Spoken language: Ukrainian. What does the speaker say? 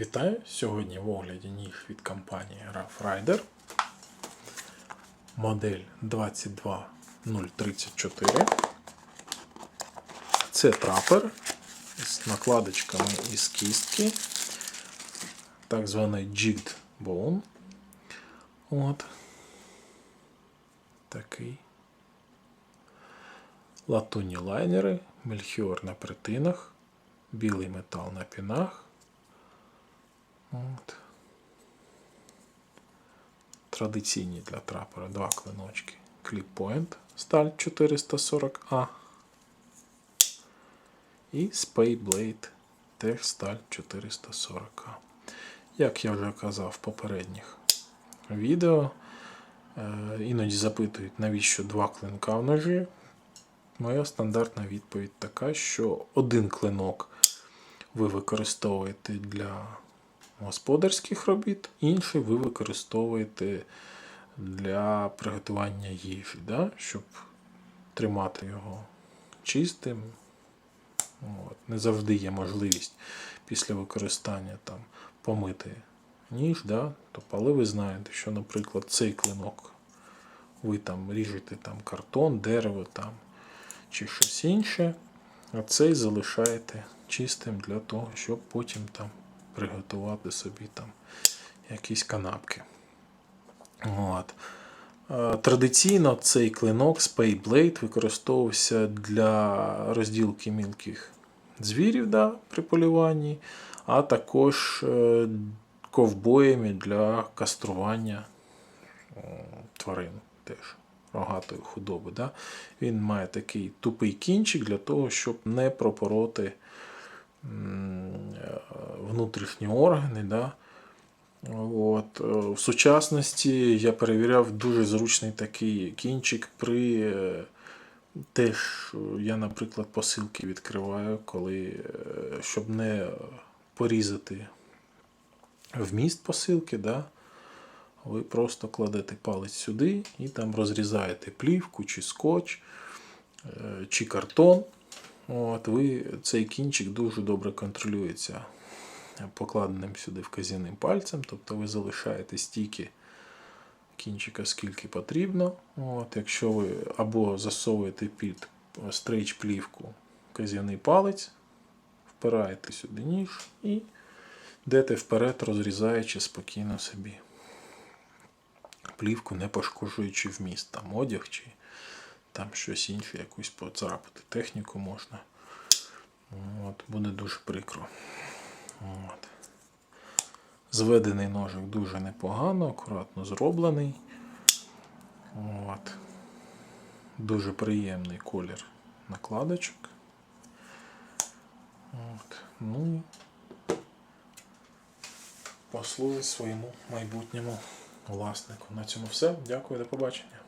Вітаю! Сьогодні в огляді ніг від компанії Rough Rider. Модель 22034. Це трапер з накладочками із кістки, так званий Jigged Bone. От. Такий. Латунні лайнери, мельхіор на притинах, білий метал на пінах. От. Традиційні для трапера два клиночки. Point сталь 440А і Spay Blade теж сталь 440А. Як я вже казав в попередніх відео, е, іноді запитують, навіщо два клинка в ножі. Моя стандартна відповідь така, що один клинок ви використовуєте для господарських робіт, інший ви використовуєте для приготування їжі, да? щоб тримати його чистим. От. Не завжди є можливість після використання там, помити ніж, да? тобто, але ви знаєте, що, наприклад, цей клинок ви там ріжете там, картон, дерево там, чи щось інше, а цей залишаєте чистим для того, щоб потім там приготувати собі там якісь канапки. От. Е, Традиційно цей клинок Spay Blade використовувався для розділки мілких звірів да, при полюванні, а також е, ковбоями для кастрування е, тварин теж рогатої худоби. Да? Він має такий тупий кінчик для того, щоб не пропороти внутрішні органи. Да? От. е, В сучасності я перевіряв дуже зручний такий кінчик при. е, Теж е, я, наприклад, посилки відкриваю, коли, щоб не порізати вміст посилки, да? ви просто кладете палець сюди і там розрізаєте плівку чи скотч, чи картон. От, ви, цей кінчик дуже добре контролюється покладеним сюди вказівним пальцем, тобто ви залишаєте стільки кінчика, скільки потрібно. От, якщо ви або засовуєте під стрейч плівку вказівний палець, впираєте сюди ніж і йдете вперед, розрізаючи спокійно собі плівку, не пошкоджуючи вміст, там одяг чи там щось інше, якусь поцарапати техніку можна. От, буде дуже прикро. От. Зведений ножик дуже непогано, акуратно зроблений. От. Дуже приємний колір накладочок. От. Ну послужить своєму майбутньому власнику. На цьому все. Дякую, до побачення.